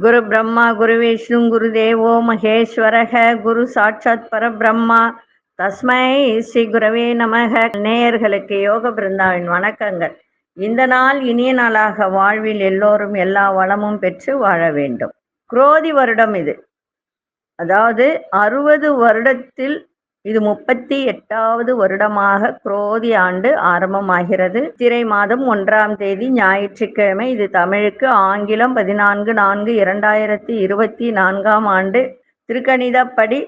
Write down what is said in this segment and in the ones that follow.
குரு பிரம்மா குரு விஷ்ணு குரு தேவோ மகேஸ்வரக குரு சாட்சாத் பரபிரம்மா. தஸ்மை ஸ்ரீ குரவே நமக. நேயர்களுக்கு யோக பிருந்தாவின் வணக்கங்கள். இந்த நாள் இனிய நாளாக வாழ்வில் எல்லோரும் எல்லா வளமும் பெற்று வாழ வேண்டும். குரோதி வருடம் இது. அதாவது அறுபது வருடத்தில் இது முப்பத்தி எட்டாவது வருடமாக குரோதி ஆண்டு ஆரம்பமாகிறது. திரை மாதம் ஒன்றாம் தேதி ஞாயிற்றுக்கிழமை இது தமிழுக்கு ஆங்கிலம் பதினான்கு நான்கு இரண்டாயிரத்தி இருபத்தி நான்காம் ஆண்டு திருக்கணிதப்படி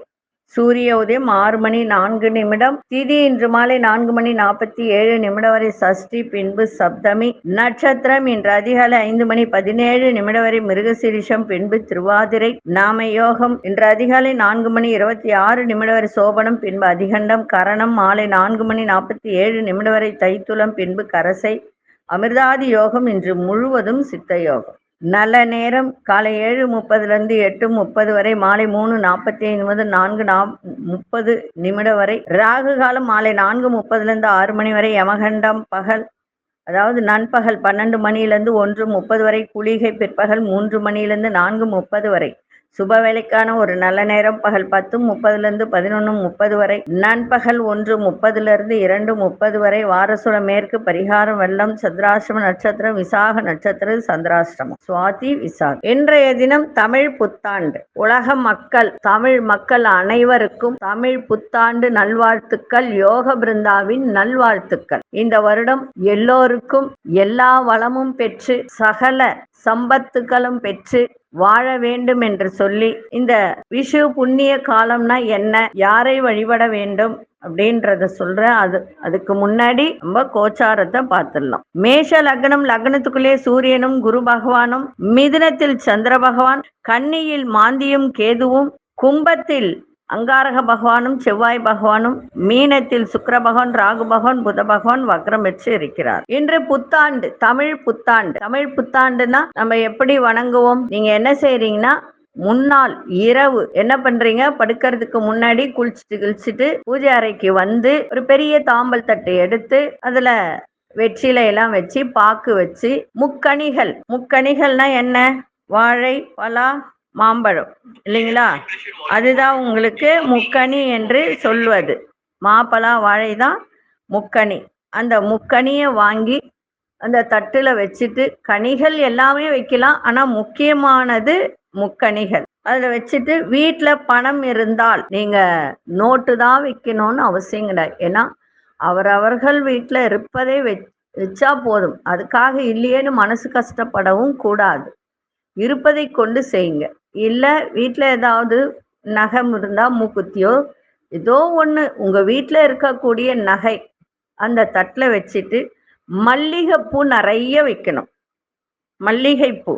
சூரிய உதயம் ஆறு மணி நான்கு நிமிடம். திதி இன்று மாலை நான்கு மணி நாற்பத்தி ஏழு நிமிடம் வரை சஷ்டி பின்பு சப்தமி நட்சத்திரம். இன்று அதிகாலை ஐந்து மணி பதினேழு நிமிடம் வரை மிருகசிரிஷம் பின்பு திருவாதிரை நாம யோகம் இன்று அதிகாலை நான்கு மணி இருபத்தி ஆறு நிமிடம் வரை சோபனம் பின்பு அதிகண்டம் கரணம். மாலை நான்கு மணி நாற்பத்தி ஏழு நிமிடம் வரை தைத்துளம் பின்பு கரசை. அமிர்தாதி யோகம் இன்று முழுவதும் சித்த யோகம். நல்ல நேரம். காலை ஏழு முப்பதுலேருந்து எட்டு முப்பது வரை மாலை மூணு நாற்பத்தி ஐந்து முதல் நான்கு நா முப்பது நிமிடம் வரை. ராகு காலம் மாலை நான்கு முப்பதுலேருந்து ஆறு மணி வரை. யமகண்டம் பகல் அதாவது நண்பகல் பன்னெண்டு மணியிலேருந்து ஒன்று முப்பது வரை. குளிகை பிற்பகல் மூன்று மணியிலேருந்து நான்கு முப்பது வரை. சுப வேலைக்கான ஒரு நல்ல நேரம். பகல் பத்து முப்பதுலேருந்து பதினொன்று முப்பது வரை. நண்பகல் ஒன்று முப்பதுலேருந்து இரண்டு முப்பது வரை. வாரசுல மேற்கு பரிகாரம் வெள்ளம் சந்திராசிரம நட்சத்திரம் விசாக நட்சத்திரம் சந்திராஷ்டமம். சுவாதி விசாக். இன்றைய தினம் தமிழ் புத்தாண்டு. உலக மக்கள் தமிழ் மக்கள் அனைவருக்கும் தமிழ் புத்தாண்டு நல்வாழ்த்துக்கள். யோக பிருந்தாவின் நல்வாழ்த்துக்கள். இந்த வருடம் எல்லோருக்கும் எல்லா வளமும் பெற்று சகல சம்பத்துகளும் பெற்று வாழ வேண்டும் என்று சொல்லி இந்த விஷு புண்ணிய காலம்னா என்ன யாரை வழிபட வேண்டும் அப்படின்றத சொல்ற அது அதுக்கு முன்னாடி நம்ம கோச்சாரத்தை பார்த்துடலாம். மேஷ லக்னம் லக்னத்துக்குள்ளே சூரியனும் குரு பகவானும் மிதுனத்தில் சந்திர பகவான் கன்னியில் மாந்தியும் கேதுவும் கும்பத்தில் அங்காரக பகவானும் செவ்வாய் பகவானும் மீனத்தில் சுக்கர பகவான் ராகு பகவான் புத பகவான் வக்ரம் பெற்று இருக்கிறார். இன்று புத்தாண்டு தமிழ் புத்தாண்டு. தமிழ் புத்தாண்டுனா நம்ம எப்படி வணங்குவோம்? நீங்க என்ன செய்யறீங்கன்னா முன்னாள் இரவு என்ன பண்றீங்க? படுக்கிறதுக்கு முன்னாடி குளிச்சுட்டு கிழிச்சிட்டு பூஜை அறைக்கு வந்து ஒரு பெரிய தாம்பல் தட்டு எடுத்து அதுல வெற்றிலை எல்லாம் வச்சு பாக்கு வச்சு முக்கணிகள். முக்கணிகள்னா என்ன? வாழை பலா மாம்பழம் இல்லைங்களா? அதுதான் உங்களுக்கு முக்கணி என்று சொல்வது. மாப்பழா வாழை தான் முக்கணி அந்த முக்கணியை வாங்கி அந்த தட்டுல வச்சுட்டு கனிகள் எல்லாமே வைக்கலாம். ஆனா முக்கியமானது முக்கணிகள் அதுல வச்சுட்டு வீட்டுல பணம் இருந்தால் நீங்க நோட்டு தான் வைக்கணும்னு அவசியம் கிடையாது. ஏன்னா அவரவர்கள் வீட்டுல இருப்பதை வச்சா போதும். அதுக்காக இல்லையேன்னு மனசு கஷ்டப்படவும் கூடாது. இருப்பதை கொண்டு செய்யுங்க. இல்லை வீட்டில் ஏதாவது நகம் இருந்தால் மூக்குத்தியோ ஏதோ ஒன்று உங்கள் வீட்டில் இருக்கக்கூடிய நகை அந்த தட்டில் வச்சுட்டு மல்லிகைப்பூ நிறைய வைக்கணும். மல்லிகைப்பூ.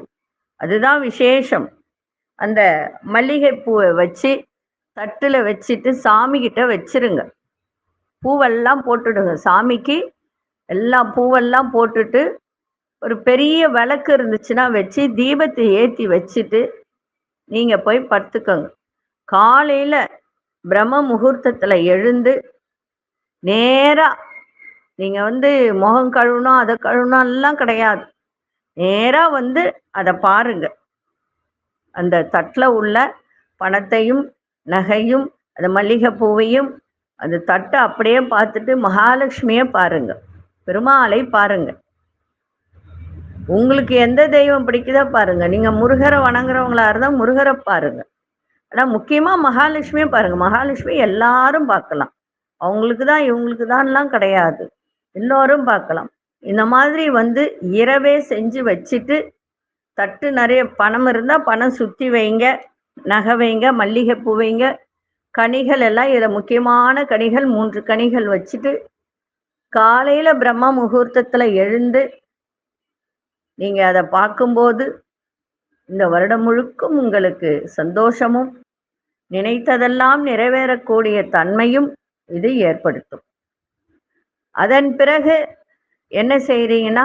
அதுதான் விசேஷம். அந்த மல்லிகைப்பூவை வச்சு தட்டில் வச்சுட்டு சாமிக்கிட்ட வச்சிருங்க. பூவெல்லாம் போட்டுடுங்க. சாமிக்கு எல்லா பூவெல்லாம் போட்டுட்டு ஒரு பெரிய விளக்கு இருந்துச்சுன்னா வச்சு தீபத்தை ஏற்றி வச்சுட்டு நீங்கள் போய் படுத்துக்கோங்க. காலையில் பிரம்ம முகூர்த்தத்தில் எழுந்து நேராக நீங்கள் வந்து முகம் கழுவணும் அதை கழுவணும் எல்லாம் கிடையாது. நேராக வந்து அதை பாருங்க. அந்த தட்டில் உள்ள பணத்தையும் நகையும் அந்த மல்லிகை பூவையும் அந்த தட்டை அப்படியே பார்த்துட்டு மகாலட்சுமியை பாருங்க. பெருமாளை பாருங்க. உங்களுக்கு எந்த தெய்வம் பிடிக்குதோ பாருங்க. நீங்க முருகரை வணங்குறவங்களா இருந்தா முருகரை பாருங்க. ஆனா முக்கியமா மகாலட்சுமியை பாருங்க. மகாலட்சுமி எல்லாரும் பார்க்கலாம். அவங்களுக்கு தான் இவங்களுக்கு தான்லாம் கிடையாது. எல்லோரும் பார்க்கலாம். இந்த மாதிரி வந்து இரவே செஞ்சு வச்சுட்டு தட்டு நிறைய பணம் இருந்தால் பணம் சுற்றி வைங்க நகை வைங்க மல்லிகை பூ வைங்க. கனிகள் எல்லாம் இதில் முக்கியமான கனிகள் மூன்று கனிகள் வச்சுட்டு காலையில் பிரம்ம முகூர்த்தத்தில் எழுந்து நீங்கள் அதை பார்க்கும்போது இந்த வருடம் முழுக்கும் உங்களுக்கு சந்தோஷமும் நினைத்ததெல்லாம் நிறைவேறக்கூடிய தன்மையும் இது ஏற்படுத்தும். அதன் பிறகு என்ன செய்கிறீங்கன்னா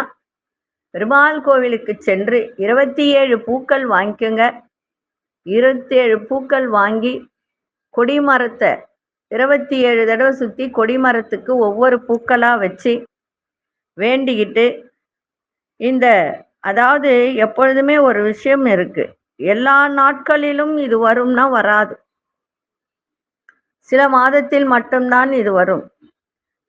பெருமாள் கோவிலுக்கு சென்று இருபத்தி ஏழு பூக்கள் வாங்கிக்கோங்க. இருபத்தி ஏழு பூக்கள் வாங்கி கொடிமரத்தை இருபத்தி ஏழு தடவை சுற்றி கொடிமரத்துக்கு ஒவ்வொரு பூக்களாக வச்சு வேண்டிக்கிட்டு இந்த அதாவது எப்பொழுதுமே ஒரு விஷயம் இருக்கு. எல்லா நாட்களிலும் இது வரும்னா வராது. சில மாதத்தில் மட்டும்தான் இது வரும்.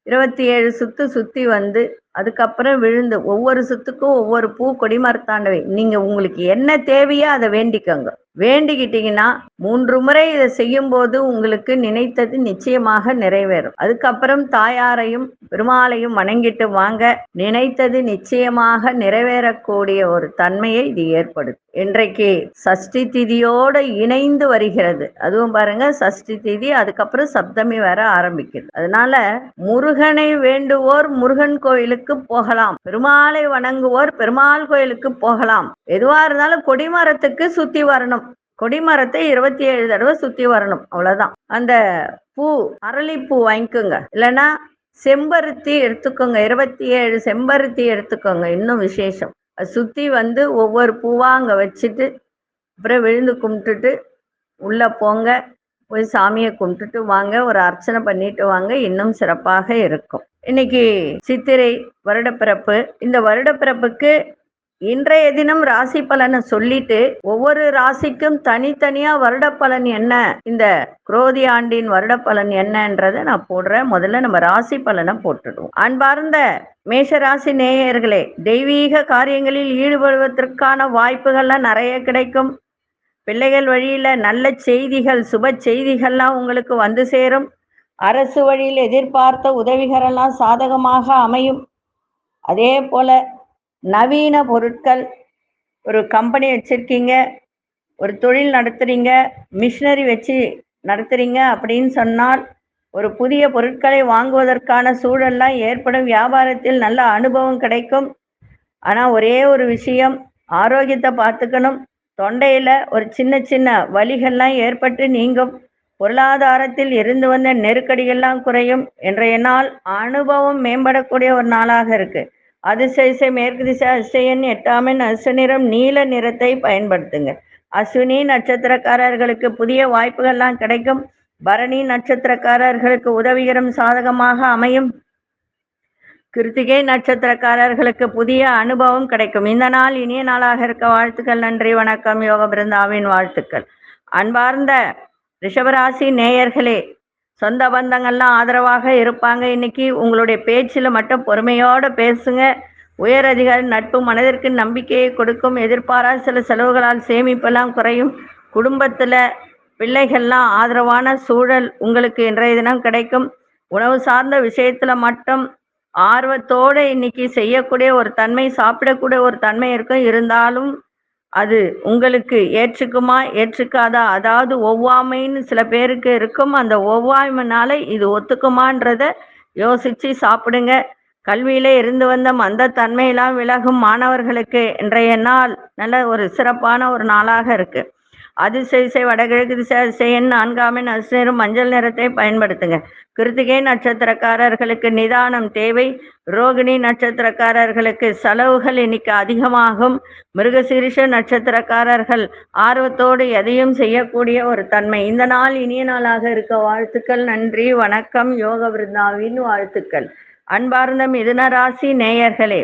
இருபத்தி ஏழு சுத்து சுத்தி வந்து அதுக்கப்புறம் விழுந்து ஒவ்வொரு சுத்துக்கும் ஒவ்வொரு பூ கொடிமரத்தாண்டவை நீங்க உங்களுக்கு என்ன தேவையோ அதை வேண்டிக்கோங்க. வேண்டிக்கிட்டீங்கன்னா மூன்று முறை இதை செய்யும் போது உங்களுக்கு நினைத்தது நிச்சயமாக நிறைவேறும். அதுக்கப்புறம் தாயாரையும் பெருமாளையும் வணங்கிட்டு வாங்க. நினைத்தது நிச்சயமாக நிறைவேறக்கூடிய ஒரு தன்மையை இது ஏற்படுத்தும். இன்றைக்கு சஷ்டி திதியோட இணைந்து வருகிறது. அதுவும் பாருங்க சஷ்டி திதி அதுக்கப்புறம் சப்தமி வர ஆரம்பிக்குது. அதனால முருகனை வேண்டுவோர் முருகன் கோயிலுக்கு போகலாம். பெருமாளை வணங்குவோர் பெருமாள் கோயிலுக்கு போகலாம். எதுவா இருந்தாலும் கொடிமரத்துக்கு சுத்தி வரணும். கொடிமரத்தை இருபத்தி ஏழு தடவை சுத்தி வரணும். அவ்வளவுதான். அந்த பூ அரளிப்பூ வாங்கிக்கோங்க. இல்லைன்னா செம்பருத்தி எடுத்துக்கோங்க. இருபத்தி ஏழு செம்பருத்தி எடுத்துக்கோங்க. இன்னும் விசேஷம். சுத்தி வந்து ஒவ்வொரு பூவா அங்க வச்சுட்டு அப்புறம் விழுந்து கும்பிட்டுட்டு உள்ள போங்க. போய் சாமியை கும்பிட்டுட்டு வாங்க ஒரு அர்ச்சனை பண்ணிட்டு வாங்க இன்னும் சிறப்பாக இருக்கும். இன்னைக்கு சித்திரை வருடப்பிறப்பு. இந்த வருடப்பிறப்புக்கு இன்றைய தினம் ராசி பலனை சொல்லிட்டு ஒவ்வொரு ராசிக்கும் தனித்தனியா வருட பலன் என்ன இந்த குரோதி ஆண்டின் வருட பலன் என்னன்றதை நான் போடுறேன். முதல்ல நம்ம ராசி பலனை போட்டுடுவோம். அன்பார்ந்த மேஷ ராசி நேயர்களே தெய்வீக காரியங்களில் ஈடுபடுவதற்கான வாய்ப்புகள்லாம் நிறைய கிடைக்கும். பிள்ளைகள் வழியில நல்ல செய்திகள் சுப செய்திகள்லாம் உங்களுக்கு வந்து சேரும். அரசு வழியில் எதிர்பார்த்த உதவிகளெல்லாம் சாதகமாக அமையும். அதே போல நவீன பொருட்கள் ஒரு கம்பெனி வச்சிருக்கீங்க ஒரு தொழில் நடத்துறீங்க மிஷினரி வச்சு நடத்துறீங்க அப்படின்னு சொன்னால் ஒரு புதிய பொருட்களை வாங்குவதற்கான சூழல்லாம் ஏற்படும். வியாபாரத்தில் நல்ல அனுபவம் கிடைக்கும். ஆனால் ஒரே ஒரு விஷயம் ஆரோக்கியத்தை பார்த்துக்கணும். தொண்டையில் ஒரு சின்ன சின்ன வலிகள்லாம் ஏற்பட்டு நீங்கும். பொருளாதாரத்தில் இருந்து வந்த நெருக்கடிகள்லாம் குறையும். இன்றைய நாள் அனுபவம் மேம்படக்கூடிய ஒரு நாளாக இருக்கு. அதிசயசை மேற்கு திசை அதிசயன் எட்டாமின் அசு நிறம் நீல நிறத்தை பயன்படுத்துங்க. அஸ்வினி நட்சத்திரக்காரர்களுக்கு புதிய வாய்ப்புகள்லாம் கிடைக்கும். பரணி நட்சத்திரக்காரர்களுக்கு உதவிகரம் சாதகமாக அமையும். கிருத்திகை நட்சத்திரக்காரர்களுக்கு புதிய அனுபவம் கிடைக்கும். இந்த நாள் இனிய நாளாக இருக்க வாழ்த்துக்கள் நன்றி வணக்கம். யோக பிருந்தாவின் வாழ்த்துக்கள். அன்பார்ந்த ரிஷபராசி நேயர்களே சொந்த பந்தங்கள்லாம் ஆதரவாக இருப்பாங்க. இன்னைக்கு உங்களுடைய பேச்சில் மட்டும் பொறுமையோடு பேசுங்க. உயர் அதிகாரி நட்பு மனதிற்கு நம்பிக்கையை கொடுக்கும். எதிர்பாரா சில செலவுகளால் சேமிப்பெல்லாம் குறையும். குடும்பத்தில் பிள்ளைகள்லாம் ஆதரவான சூழல் உங்களுக்கு இன்றைய தினம் கிடைக்கும். உணவு சார்ந்த விஷயத்தில் மட்டும் ஆர்வத்தோடு இன்னைக்கு செய்யக்கூடிய ஒரு தன்மை சாப்பிடக்கூடிய ஒரு தன்மை இருக்கும் இருந்தாலும் அது உங்களுக்கு ஏற்றுக்குமா ஏற்றுக்காதா? அதாவது ஒவ்வாமைன்னு சில பேருக்கு இருக்கும். அந்த ஒவ்வாமைனால இது ஒத்துக்குமான்றத யோசிச்சு சாப்பிடுங்க. கல்வியில இருந்து வந்த மந்த தன்மையெல்லாம் விலகும் மாணவர்களுக்கு. இன்றைய நாள் நல்ல ஒரு சிறப்பான ஒரு நாளாக இருக்கு. அதிசயிசை வடகிழக்கு திசை அதிசயன் நான்காமின் அசுநேரும் மஞ்சள் நிறத்தை பயன்படுத்துங்க. கிருத்திகை நட்சத்திரக்காரர்களுக்கு நிதானம் தேவை. ரோகிணி நட்சத்திரக்காரர்களுக்கு செலவுகள் இன்னைக்கு அதிகமாகும். மிருகசீரிஷ நட்சத்திரக்காரர்கள் ஆர்வத்தோடு எதையும் செய்யக்கூடிய ஒரு தன்மை. இந்த நாள் இனிய நாளாக இருக்க வாழ்த்துக்கள் நன்றி வணக்கம் யோக விருந்தாவின் வாழ்த்துக்கள். அன்பார்ந்த மிதுன ராசி நேயர்களே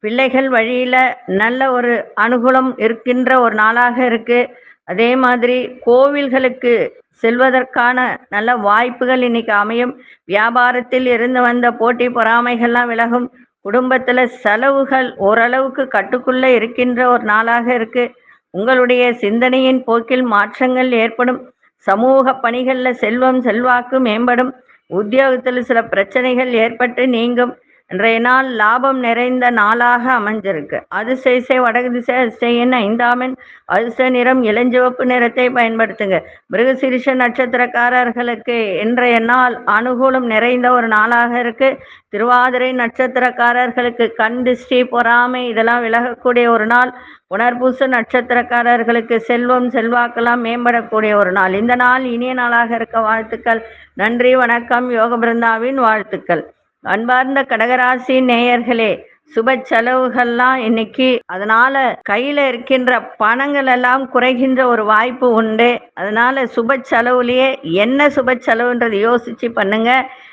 பிள்ளைகள் வழியில நல்ல ஒரு அனுகூலம் இருக்கின்ற ஒரு நாளாக இருக்கு. அதே மாதிரி கோவில்களுக்கு செல்வதற்கான நல்ல வாய்ப்புகள் இன்னைக்கு அமையும். வியாபாரத்தில் இருந்து வந்த போட்டி பொறாமைகள்லாம் விலகும். குடும்பத்துல செலவுகள் ஓரளவுக்கு கட்டுக்குள்ள இருக்கின்ற ஒரு நாளாக இருக்கு. உங்களுடைய சிந்தனையின் போக்கில் மாற்றங்கள் ஏற்படும். சமூக பணிகள்ல செல்வம் செல்வாக்கு மேம்படும். உத்தியோகத்தில் சில பிரச்சனைகள் ஏற்பட்டு நீங்கும். இன்றைய நாள் லாபம் நிறைந்த நாளாக அமைஞ்சிருக்கு. அதிசயசை வடகு திசை அதிசையின் ஐந்தாமின் அதிர்ஷ்ட நிறம் இளஞ்சிவப்பு நிறத்தை பயன்படுத்துங்க. மிருகசிரிஷ நட்சத்திரக்காரர்களுக்கு இன்றைய நாள் அனுகூலம் நிறைந்த ஒரு நாளாக இருக்கு. திருவாதிரை நட்சத்திரக்காரர்களுக்கு கண் திருஷ்டி பொறாமை இதெல்லாம் விலகக்கூடிய ஒரு நாள். உணர்பூச நட்சத்திரக்காரர்களுக்கு செல்வம் செல்வாக்கெல்லாம் மேம்படக்கூடிய ஒரு நாள். இந்த நாள் இனிய நாளாக இருக்க வாழ்த்துக்கள். நன்றி வணக்கம். யோக பிருந்தாவின் வாழ்த்துக்கள். அன்பார்ந்த கடகராசி நேயர்களே சுப செலவுகள்லாம் இன்னைக்கு அதனால கையில இருக்கின்ற பணங்கள் எல்லாம் குறைகின்ற ஒரு வாய்ப்பு உண்டு. அதனால சுப செலவுலயே என்ன சுப செலவுன்றது யோசிச்சு பண்ணுங்க.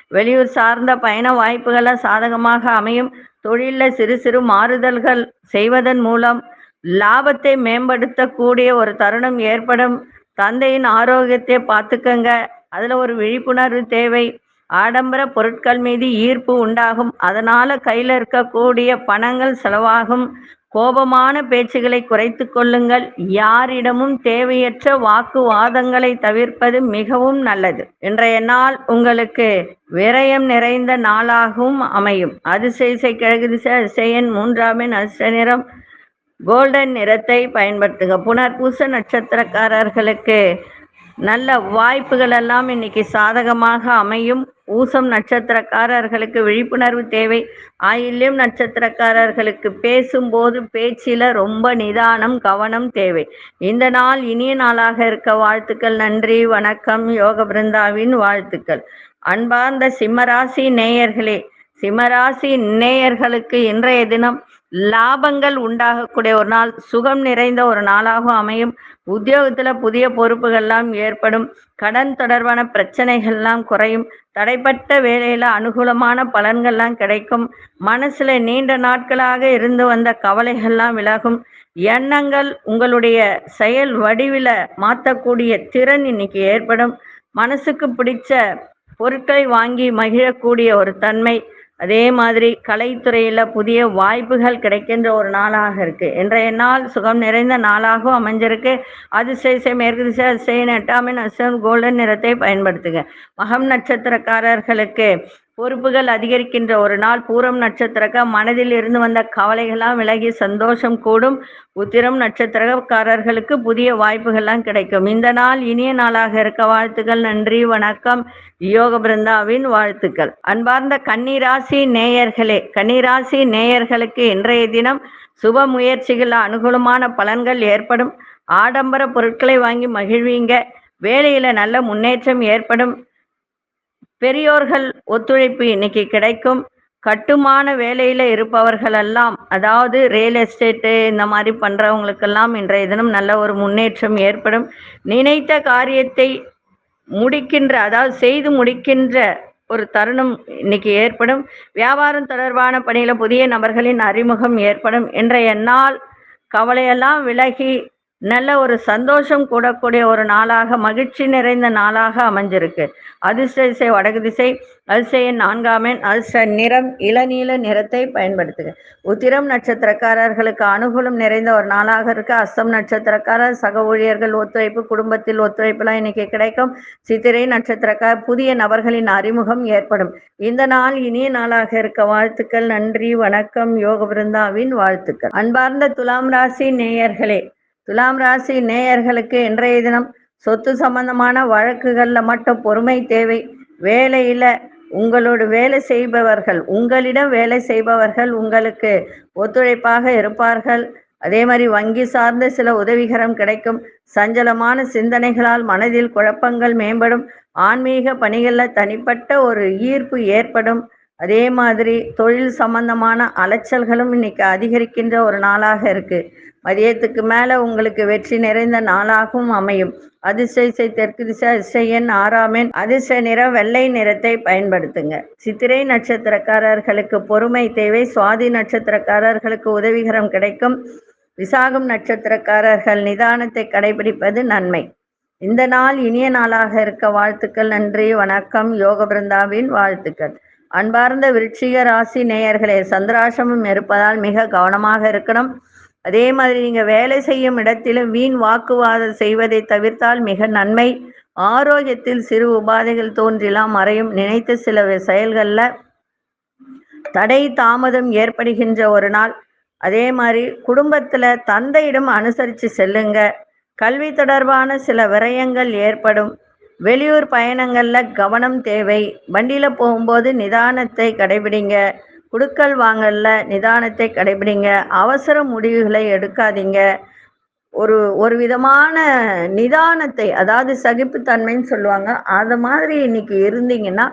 வெளியூர் சார்ந்த பயண வாய்ப்புகளை சாதகமாக அமையும். தொழிலில் சிறு சிறு மாறுதல்கள் செய்வதன் மூலம் லாபத்தை மேம்படுத்தக்கூடிய ஒரு தருணம் ஏற்படும். தந்தையின் ஆரோக்கியத்தை பார்த்துக்கங்க. அதில் ஒரு விழிப்புணர்வு தேவை. ஆடம்பர பொருட்கள் மீது ஈர்ப்பு உண்டாகும். அதனால கையில் இருக்கக்கூடிய பணங்கள் செலவாகும். கோபமான பேச்சுகளை குறைத்து கொள்ளுங்கள். யாரிடமும் தேவையற்ற வாக்குவாதங்களை தவிர்ப்பது மிகவும் நல்லது. இன்றைய நாள் உங்களுக்கு விரயம் நிறைந்த நாளாகவும் அமையும். அதிசய கிழக்கு திசை அதிசயன் மூன்றாமின் அதிர்ஷ்ட நிறம் கோல்டன் நிறத்தை பயன்படுத்துங்க. புனர்பூச நட்சத்திரக்காரர்களுக்கு நல்ல வாய்ப்புகள் எல்லாம் இன்னைக்கு சாதகமாக அமையும். ஊசம் நட்சத்திரக்காரர்களுக்கு விழிப்புணர்வு தேவை. ஆயில்யம் நட்சத்திரக்காரர்களுக்கு பேசும்போது பேச்சில ரொம்ப நிதானம் கவனம் தேவை. இந்த நாள் இனிய நாளாக இருக்க வாழ்த்துக்கள் நன்றி வணக்கம் யோக பிருந்தாவின் வாழ்த்துக்கள். அன்பார்ந்த சிம்மராசி நேயர்களே சிம்மராசி நேயர்களுக்கு இன்றைய தினம் லாபங்கள் உண்டாகக்கூடிய ஒரு நாள் சுகம் நிறைந்த ஒரு நாளாகவும் அமையும். உத்தியோகத்துல புதிய பொறுப்புகள்லாம் ஏற்படும். கடன் தொடர்பான பிரச்சனைகள்லாம் குறையும். தடைப்பட்ட வேலையில அனுகூலமான பலன்கள்லாம் கிடைக்கும். மனசுல நீண்ட நாட்களாக இருந்து வந்த கவலைகள்லாம் விலகும். எண்ணங்கள் உங்களுடைய செயல் வடிவில மாற்றக்கூடிய திறன் இன்னைக்கு ஏற்படும். மனசுக்கு பிடிச்ச பொருட்களை வாங்கி மகிழக்கூடிய ஒரு தன்மை. அதே மாதிரி கலைத்துறையில் புதிய வாய்ப்புகள் கிடைக்கின்ற ஒரு நாளாக இருக்கு. இன்றைய நாள் சுகம் நிறைந்த நாளாகவும் அமைஞ்சிருக்கு. அதிசய மேற்கு திசை அதிசய எட்டாமின் அசன் கோல்டன் நிறத்தை பயன்படுத்துங்க மகம் நட்சத்திரக்காரர்களுக்கு பொறுப்புகள் அதிகரிக்கின்ற ஒரு நாள் பூரம் நட்சத்திரக்க மனதில் இருந்து வந்த கவலைகளாம் விலகி சந்தோஷம் கூடும். உத்திரம் நட்சத்திரக்காரர்களுக்கு புதிய வாய்ப்புகள்லாம் கிடைக்கும். இந்த நாள் இனிய நாளாக இருக்க வாழ்த்துக்கள் நன்றி வணக்கம். யோக பிருந்தாவின் வாழ்த்துக்கள். அன்பார்ந்த கன்னிராசி நேயர்களே கன்னிராசி நேயர்களுக்கு இன்றைய தினம் சுப முயற்சிகள் அனுகூலமான பலன்கள் ஏற்படும். ஆடம்பர பொருட்களை வாங்கி மகிழ்வீங்க. வேலையில நல்ல முன்னேற்றம் ஏற்படும். பெரியோர்கள் ஒத்துழைப்பு இன்னைக்கு கிடைக்கும். கட்டுமான வேலையில இருப்பவர்கள் எல்லாம் அதாவது ரியல் எஸ்டேட்டு இந்த மாதிரி பண்றவங்களுக்கெல்லாம் இன்றைய தினம் நல்ல ஒரு முன்னேற்றம் ஏற்படும். நினைத்த காரியத்தை முடிக்கின்ற அதாவது செய்து முடிக்கின்ற ஒரு தருணம் இன்னைக்கு ஏற்படும். வியாபாரம் தொடர்பான பணியில புதிய நபர்களின் அறிமுகம் ஏற்படும். இன்றைய நாள் கவலையெல்லாம் விலகி நல்ல ஒரு சந்தோஷம் கூடக்கூடிய ஒரு நாளாக மகிழ்ச்சி நிறைந்த நாளாக அமைஞ்சிருக்கு. அதிர்ஷ்ட திசை வடக்கு திசை அதிசயின் நான்காமேன் அதிர்ஷ்ட நிறம் இளநீல நிறத்தை பயன்படுத்துக. உத்திரம் நட்சத்திரக்காரர்களுக்கு அனுகூலம் நிறைந்த ஒரு நாளாக இருக்கு. அஸ்தம் நட்சத்திரக்காரர் சக ஊழியர்கள் ஒத்துழைப்பு குடும்பத்தில் ஒத்துழைப்புலாம் இன்னைக்கு கிடைக்கும். சித்திரை நட்சத்திரக்கார் புதிய நபர்களின் அறிமுகம் ஏற்படும். இந்த நாள் இனிய நாளாக இருக்க வாழ்த்துக்கள். நன்றி வணக்கம். யோக பிருந்தாவின் வாழ்த்துக்கள். அன்பார்ந்த துலாம் ராசி நேயர்களே துலாம் ராசி நேயர்களுக்கு இன்றைய தினம் சொத்து சம்பந்தமான வழக்குகள்ல மட்டும் பொறுமை தேவை வேலையில உங்களோட வேலை செய்பவர்கள் உங்களிடம் வேலை செய்பவர்கள் உங்களுக்கு ஒத்துழைப்பாக இருப்பார்கள். அதே மாதிரி வங்கி சார்ந்த சில உதவிகரம் கிடைக்கும். சஞ்சலமான சிந்தனைகளால் மனதில் குழப்பங்கள் மேம்படும். ஆன்மீக பணிகளில் தனிப்பட்ட ஒரு ஈர்ப்பு ஏற்படும். அதே மாதிரி தொழில் சம்பந்தமான அலைச்சல்களும் இன்னைக்கு அதிகரிக்கின்ற ஒரு நாளாக இருக்கு. மதியத்துக்கு மேல உங்களுக்கு வெற்றி நிறைந்த நாளாகவும் அமையும். அதிசய தெற்கு திசை அதிசயன் ஆறாமேன் அதிர்ஷ்ட நிற வெள்ளை நிறத்தை பயன்படுத்துங்க. சித்திரை நட்சத்திரக்காரர்களுக்கு பொறுமை தேவை. சுவாதி நட்சத்திரக்காரர்களுக்கு உதவிகரம் கிடைக்கும். விசாகம் நட்சத்திரக்காரர்கள் நிதானத்தை கடைபிடிப்பது நன்மை. இந்த நாள் இனிய நாளாக இருக்க வாழ்த்துக்கள் நன்றி வணக்கம். யோக பிருந்தாவின் வாழ்த்துக்கள். அன்பார்ந்த விருட்சிக ராசி நேயர்களே சந்திராசிரமம் இருப்பதால் மிக கவனமாக இருக்கணும். அதே மாதிரி நீங்க வேலை செய்யும் இடத்திலும் வீண் வாக்குவாதம் செய்வதை தவிர்த்தால் மிக நன்மை. ஆரோக்கியத்தில் சிறு உபாதைகள் தோன்றிலாம் மறையும். நினைத்த சில செயல்கள்ல தடை தாமதம் ஏற்படுகின்ற ஒரு நாள். அதே மாதிரி குடும்பத்துல தந்தையிடம் அனுசரித்து செல்லுங்க. கல்வி தொடர்பான சில விரயங்கள் ஏற்படும். வெளியூர் பயணங்கள்ல கவனம் தேவை. வண்டியில போகும்போது நிதானத்தை கடைபிடிங்க. குடுக்கல் வாங்கல்ல நிதானத்தை கடைபிடிங்க. அவசர முடிவுகளை எடுக்காதீங்க. ஒரு ஒரு விதமான நிதானத்தை அதாவது சகிப்புத்தன்மைன்னு சொல்லுவாங்க அது மாதிரி இன்னைக்கு இருந்தீங்கன்னா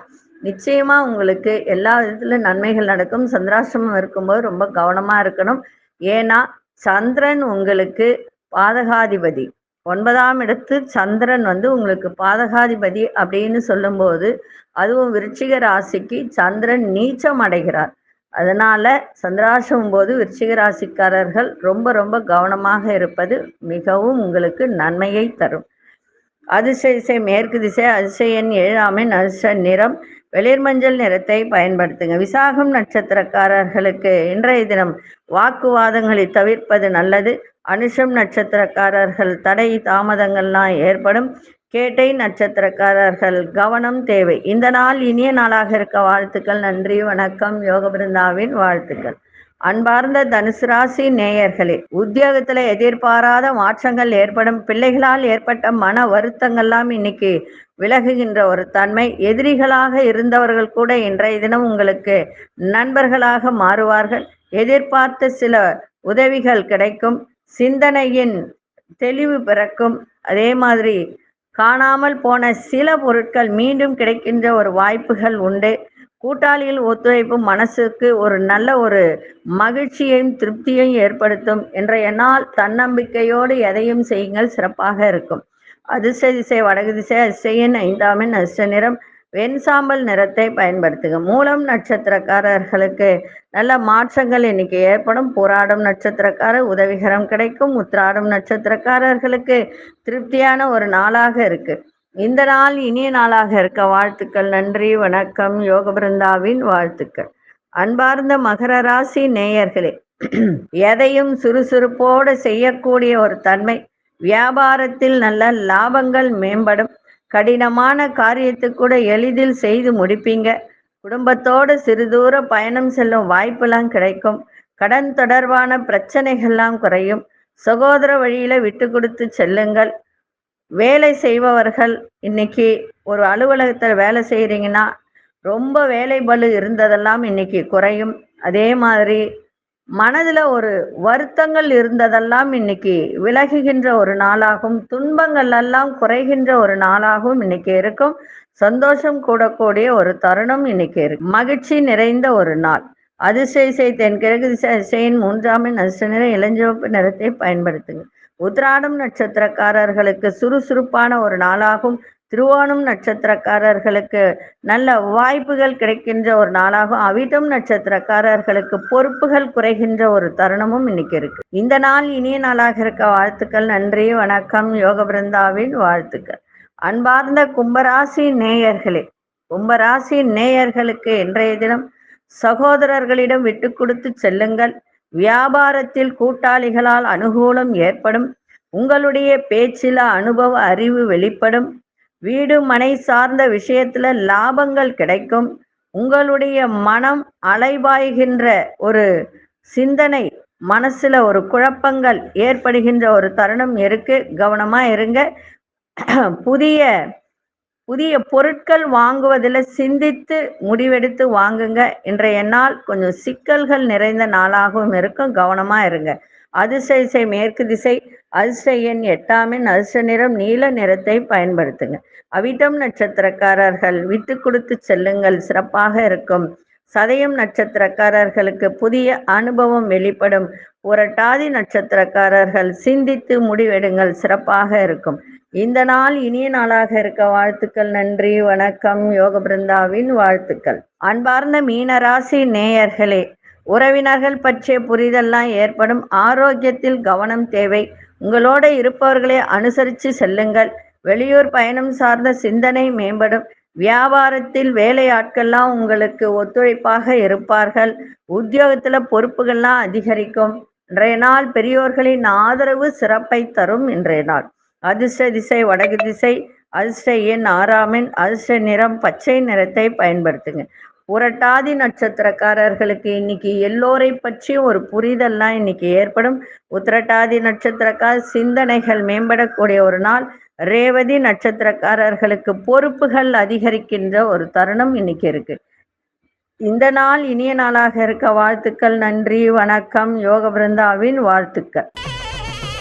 நிச்சயமா உங்களுக்கு எல்லா விதத்துல நன்மைகள் நடக்கும். சந்திராசிரமம் இருக்கும்போது ரொம்ப கவனமா இருக்கணும். ஏன்னா சந்திரன் உங்களுக்கு பாதகாதிபதி. ஒன்பதாம் இடத்து சந்திரன் வந்து உங்களுக்கு பாதகாதிபதி அப்படின்னு சொல்லும்போது அதுவும் விருச்சிக ராசிக்கு சந்திரன் நீச்சம் அடைகிறார். அதனால சந்திராசம் போது விருச்சிக ராசிக்காரர்கள் ரொம்ப ரொம்ப கவனமாக இருப்பது மிகவும் உங்களுக்கு நன்மையை தரும். அதிசய திசை மேற்கு திசை அதிசயன் ஏழாமின் அதிர்ஷ்ட நிறம் வெளிர் மஞ்சள் நிறத்தை பயன்படுத்துங்க. விசாகம் நட்சத்திரக்காரர்களுக்கு இன்றைய தினம் வாக்குவாதங்களை தவிர்ப்பது நல்லது. அனுஷம் நட்சத்திரக்காரர்கள் தடை தாமதங்கள்லாம் ஏற்படும். கேட்டை நட்சத்திரக்காரர்கள் கவனம் தேவை. இந்த நாள் இனிய நாளாக இருக்க வாழ்த்துக்கள். நன்றி வணக்கம். யோக பிருந்தாவின் வாழ்த்துக்கள். அன்பார்ந்த தனுசு ராசி நேயர்களே உத்தியோகத்துல எதிர்பாராத மாற்றங்கள் ஏற்படும். பிள்ளைகளால் ஏற்பட்ட மன வருத்தங்கள்லாம் இன்னைக்கு விலகுகின்ற ஒரு தன்மை. எதிரிகளாக இருந்தவர்கள் கூட இன்றைய தினம் உங்களுக்கு நண்பர்களாக மாறுவார்கள். எதிர்பார்த்த சில உதவிகள் கிடைக்கும். சிந்தனையின் தெளிவு பிறக்கும். அதே மாதிரி காணாமல் போன சில பொருட்கள் மீண்டும் கிடைக்கின்ற ஒரு வாய்ப்புகள் உண்டு. கூட்டாளியில் ஒத்துழைப்பு மனசுக்கு ஒரு நல்ல ஒரு மகிழ்ச்சியையும் திருப்தியையும் ஏற்படுத்தும் என்ற நாள் தன்னம்பிக்கையோடு எதையும் செய்யுங்கள். சிறப்பாக இருக்கும். அதிர்ஷ்ட திசை வடகு திசை அதிசயன் ஐந்தாமின் அதிர்ஷ்ட நிறம் வெண்சாம்பல் நிறத்தை பயன்படுத்துங்க மூலம் நட்சத்திரக்காரர்களுக்கு நல்ல மாற்றங்கள் இன்னைக்கு ஏற்படும். போராடும் நட்சத்திரக்காரர் உதவிகரம் கிடைக்கும். உத்திராடும் நட்சத்திரக்காரர்களுக்கு திருப்தியான ஒரு நாளாக இருக்கு. இந்த நாள் இனிய நாளாக இருக்க. வாழ்த்துக்கள் நன்றி வணக்கம். யோக பிருந்தாவின் வாழ்த்துக்கள். அன்பார்ந்த மகர ராசி நேயர்களே எதையும் சுறுசுறுப்போடு செய்யக்கூடிய ஒரு தன்மை. வியாபாரத்தில் நல்ல லாபங்கள் மேம்படும். கடினமான காரியத்தை கூட எளிதில் செய்து முடிப்பீங்க. குடும்பத்தோடு சிறு தூர பயணம் செல்லும் வாய்ப்பெல்லாம் கிடைக்கும். கடன் தொடர்பான பிரச்சனைகள்லாம் குறையும். சகோதர வழியில விட்டு கொடுத்து செல்லுங்கள். வேலை செய்பவர்கள் இன்னைக்கு ஒரு அலுவலகத்தில் வேலை செய்கிறீங்கன்னா ரொம்ப வேலை பளு இருந்ததெல்லாம் இன்னைக்கு குறையும். அதே மாதிரி மனதில் ஒரு வருத்தங்கள் இருந்ததெல்லாம் இன்னைக்கு விலகுகின்ற ஒரு நாளாகும். துன்பங்கள் எல்லாம் குறைகின்ற ஒரு நாளாகவும் இன்னைக்கு இருக்கும். சந்தோஷம் கூடக்கூடிய ஒரு தருணம் இன்னைக்கு இருக்கு. மகிழ்ச்சி நிறைந்த ஒரு நாள். அதிசய தென்கிழக்கு திசை அதிசயின் மூன்றாமின் அதிர்ஷ்ட நிற இளஞ்சிவப்பு நிறத்தை பயன்படுத்துங்க உத்ராடம் நட்சத்திரக்காரர்களுக்கு சுறுசுறுப்பான ஒரு நாளாகும். திருவோணம் நட்சத்திரக்காரர்களுக்கு நல்ல வாய்ப்புகள் கிடைக்கின்ற ஒரு நாளாகும். அவிட்டம் நட்சத்திரக்காரர்களுக்கு பொறுப்புகள் குறைகின்ற ஒரு தருணமும் இன்னைக்கு இருக்கு. இந்த நாள் இனிய நாளாக இருக்க வாழ்த்துக்கள் நன்றி வணக்கம் யோக பிருந்தாவின் வாழ்த்துக்கள். அன்பார்ந்த கும்பராசி நேயர்களே கும்பராசி நேயர்களுக்கு இன்றைய தினம் சகோதரர்களிடம் விட்டு கொடுத்து செல்லுங்கள். வியாபாரத்தில் கூட்டாளிகளால் அனுகூலம் ஏற்படும். உங்களுடைய பேச்சில அனுபவ அறிவு வெளிப்படும். வீடு மனை சார்ந்த விஷயத்துல லாபங்கள் கிடைக்கும். உங்களுடைய மனம் அலைபாய்கின்ற ஒரு சிந்தனை மனசுல ஒரு குழப்பங்கள் ஏற்படுகின்ற ஒரு தருணம் இருக்கு. கவனமா இருங்க. புதிய புதிய பொருட்கள் வாங்குவதில் சிந்தித்து முடிவெடுத்து வாங்குங்க. இன்றைய நாள் கொஞ்சம் சிக்கல்கள் நிறைந்த நாளாகவும் இருக்கும். கவனமா இருங்க. அதிர்ஷ்ட இசை மேற்கு திசை அதிர்ஷ்ட எண் எட்டாமின் அதிர்ஷ்ட நிறம் நீல நிறத்தை பயன்படுத்துங்க. அவிட்டம் நட்சத்திரக்காரர்கள் விட்டு கொடுத்து செல்லுங்கள் சிறப்பாக இருக்கும். சதயம் நட்சத்திரக்காரர்களுக்கு புதிய அனுபவம் வெளிப்படும். புரட்டாதி நட்சத்திரக்காரர்கள் சிந்தித்து முடிவெடுங்கள் சிறப்பாக இருக்கும். இந்த நாள் இனிய நாளாக இருக்க வாழ்த்துக்கள் நன்றி வணக்கம் யோக பிருந்தாவின் வாழ்த்துக்கள். அன்பார்ந்த மீனராசி நேயர்களே உறவினர்கள் பற்றிய புரிதெல்லாம் ஏற்படும். ஆரோக்கியத்தில் கவனம் தேவை. உங்களோட இருப்பவர்களை அனுசரித்து செல்லுங்கள். வெளியூர் பயணம் சார்ந்த சிந்தனை மேம்படும். வியாபாரத்தில் வேலையாட்கள்லாம் உங்களுக்கு ஒத்துழைப்பாக இருப்பார்கள். உத்தியோகத்துல பொறுப்புகள்லாம் அதிகரிக்கும். இன்றைய நாள் பெரியோர்களின் ஆதரவு சிறப்பை தரும் இன்றைய நாள். அதிர்ஷ்ட திசை வடக்கு திசை அதிர்ஷ்ட எண் ஆறாமின் அதிர்ஷ்ட நிறம் பச்சை நிறத்தை பயன்படுத்துங்க. புரட்டாதி நட்சத்திரக்காரர்களுக்கு இன்னைக்கு எல்லோரை பற்றியும் ஒரு புரிதல்லாம் இன்னைக்கு ஏற்படும். உத்திரட்டாதி நட்சத்திரக்கார சிந்தனைகள் மேம்படக்கூடிய ஒரு நாள். ரேவதி நட்சத்திரக்காரர்களுக்கு பொறுப்புகள் அதிகரிக்கின்ற ஒரு தருணம் இன்னைக்கு இருக்கு. இந்த நாள் இனிய நாளாக இருக்க வாழ்த்துக்கள் நன்றி வணக்கம் யோக பிருந்தாவின் வாழ்த்துக்கள்.